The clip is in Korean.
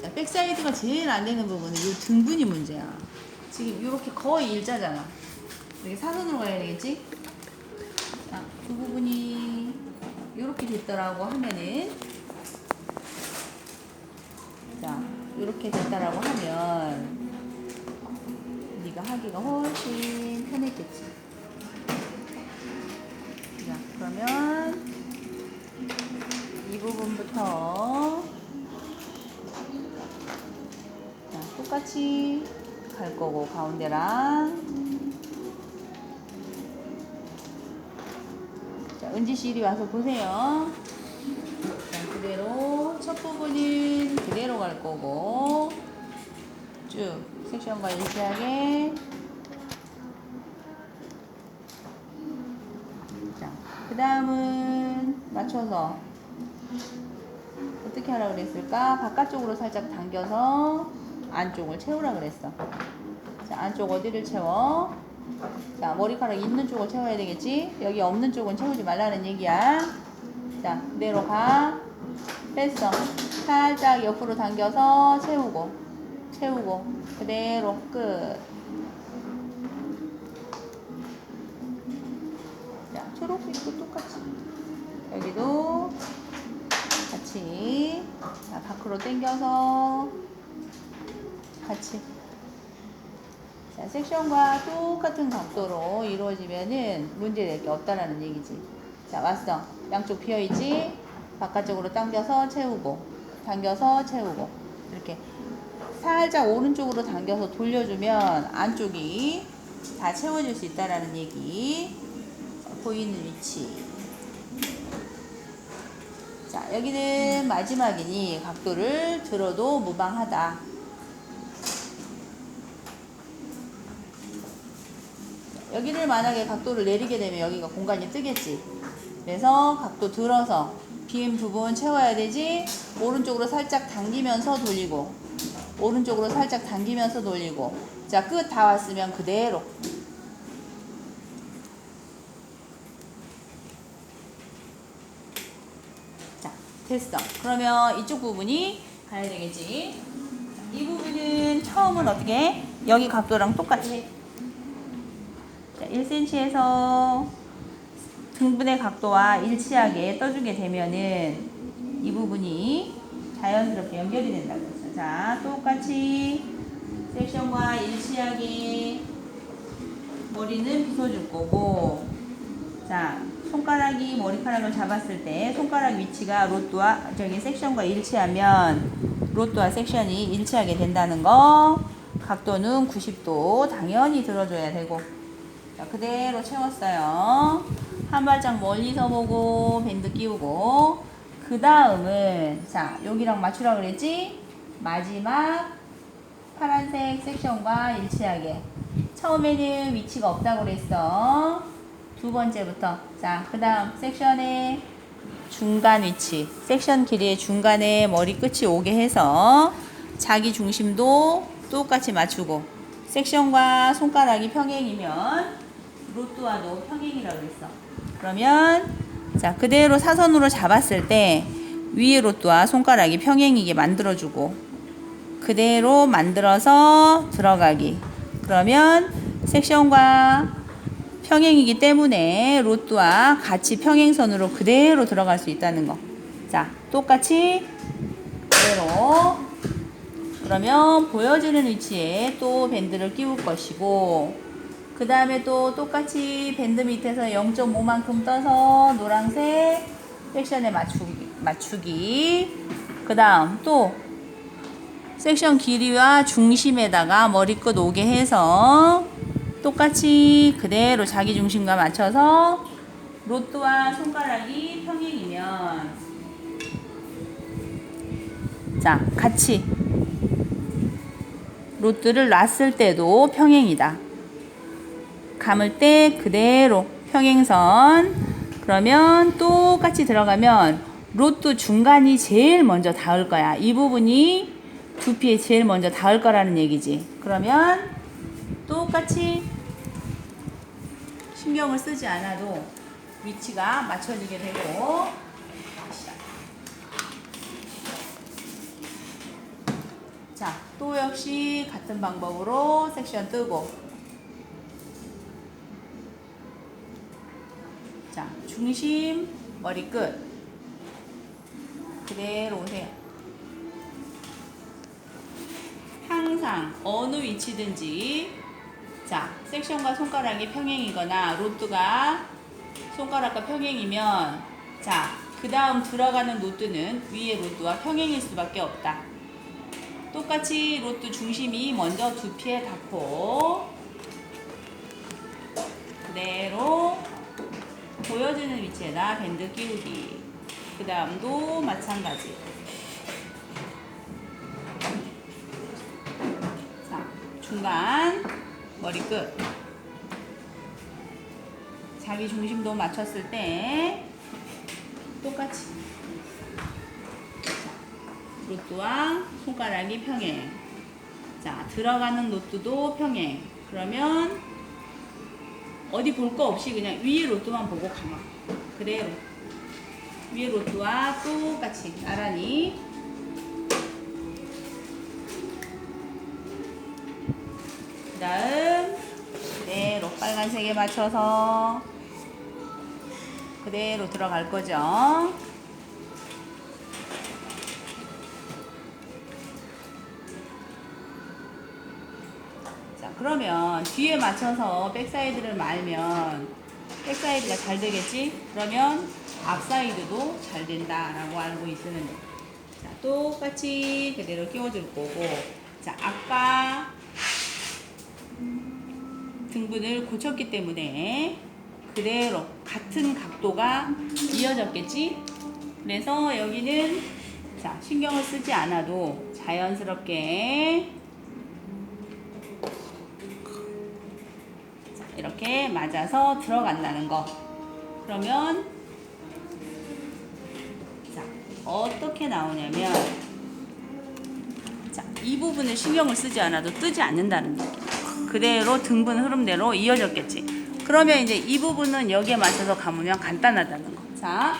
자, 백사이드가 제일 안 되는 부분은 이 등분이 문제야. 지금 이렇게 거의 일자잖아. 이렇게 사선으로 가야 되겠지? 자, 그 부분이 이렇게 됐더라고 하면은 자, 이렇게 됐다라고 하면 네가 하기가 훨씬 편했겠지. 자, 그러면 이 부분부터 똑같이 갈 거고 가운데랑 자, 은지 씨 이리 와서 보세요. 자, 그대로 첫 부분은 그대로 갈 거고 쭉 섹션과 일치하게 자, 그 다음은 맞춰서 어떻게 하라 그랬을까? 바깥쪽으로 살짝 당겨서 안쪽을 채우라 그랬어. 자, 안쪽 어디를 채워? 자, 머리카락 있는 쪽을 채워야 되겠지? 여기 없는 쪽은 채우지 말라는 얘기야. 자, 그대로 가. 뺐어. 살짝 옆으로 당겨서 채우고, 채우고, 그대로 끝. 자, 초록빛도 똑같이. 여기도 같이. 자, 밖으로 당겨서 같이. 자, 섹션과 똑같은 각도로 이루어지면은 문제될 게 없다라는 얘기지. 자, 왔어. 양쪽 비어있지? 바깥쪽으로 당겨서 채우고, 당겨서 채우고. 이렇게 살짝 오른쪽으로 당겨서 돌려주면 안쪽이 다 채워질 수 있다라는 얘기. 자, 보이는 위치. 자, 여기는 마지막이니 각도를 들어도 무방하다. 여기를 만약에 각도를 내리게 되면 여기가 공간이 뜨겠지. 그래서 각도 들어서 빈 부분 채워야 되지. 오른쪽으로 살짝 당기면서 돌리고, 오른쪽으로 살짝 당기면서 돌리고. 자, 끝 다 왔으면 그대로. 자, 됐어. 그러면 이쪽 부분이 가야 되겠지. 자, 이 부분은 처음은 어떻게? 해? 여기 각도랑 똑같이. 자, 1cm에서 등분의 각도와 일치하게 떠주게 되면은 이 부분이 자연스럽게 연결이 된다고 했어. 자, 똑같이 섹션과 일치하게 머리는 빗어줄 거고, 자, 손가락이 머리카락을 잡았을 때 손가락 위치가 로또와 저기 섹션과 일치하면 로또와 섹션이 일치하게 된다는 거. 각도는 90도 당연히 들어줘야 되고. 자, 그대로 채웠어요. 한 발짝 멀리서 보고 밴드 끼우고 그 다음은 자 여기랑 맞추라 그랬지? 마지막 파란색 섹션과 일치하게 처음에는 위치가 없다고 그랬어. 두 번째부터 자 그 다음 섹션의 중간 위치 섹션 길이의 중간에 머리 끝이 오게 해서 자기 중심도 똑같이 맞추고 섹션과 손가락이 평행이면 로또와도 평행이라고 그랬어. 그러면 자 그대로 사선으로 잡았을 때 위에 로또와 손가락이 평행이게 만들어주고 그대로 만들어서 들어가기. 그러면 섹션과 평행이기 때문에 로또와 같이 평행선으로 그대로 들어갈 수 있다는 거. 자 똑같이 그대로 그러면 보여지는 위치에 또 밴드를 끼울 것이고 그 다음에 또 똑같이 밴드 밑에서 0.5만큼 떠서 노란색 섹션에 맞추기, 맞추기. 그 다음 또 섹션 길이와 중심에다가 머리끝 오게 해서 똑같이 그대로 자기 중심과 맞춰서 로또와 손가락이 평행이면 자 같이 로트를 놨을 때도 평행이다. 감을 때 그대로 평행선. 그러면 똑같이 들어가면 로또 중간이 제일 먼저 닿을 거야. 이 부분이 두피에 제일 먼저 닿을 거라는 얘기지. 그러면 똑같이 신경을 쓰지 않아도 위치가 맞춰지게 되고 자, 또 역시 같은 방법으로 섹션 뜨고. 자, 중심, 머리끝. 그대로 오세요. 항상 어느 위치든지 자, 섹션과 손가락이 평행이거나 로트가 손가락과 평행이면 자, 그 다음 들어가는 로트는 위에 로트와 평행일 수밖에 없다. 똑같이 로트 중심이 먼저 두피에 닿고 그대로 보여지는 위치에다 밴드 끼우기. 그 다음도 마찬가지. 자, 중간 머리끝. 자기 중심도 맞췄을 때 똑같이. 자, 로트와 손가락이 평행. 자, 들어가는 로트도 평행. 그러면 어디 볼 거 없이 그냥 위에 로트만 보고 가마. 그대로. 위에 로트와 똑같이 나란히. 그 다음, 그대로 빨간색에 맞춰서 그대로 들어갈 거죠. 자, 그러면 뒤에 맞춰서 백사이드를 말면 백사이드가 잘 되겠지? 그러면 앞사이드도 잘 된다라고 알고 있으면 돼. 자, 똑같이 그대로 끼워줄 거고. 자, 아까 등분을 고쳤기 때문에 그대로 같은 각도가 이어졌겠지? 그래서 여기는 자, 신경을 쓰지 않아도 자연스럽게 이렇게 맞아서 들어간다는 거. 그러면 자, 어떻게 나오냐면 자, 이 부분을 신경을 쓰지 않아도 뜨지 않는다는 얘기. 그대로 등분 흐름대로 이어졌겠지. 그러면 이제 이 부분은 여기에 맞춰서 감으면 간단하다는 거. 자,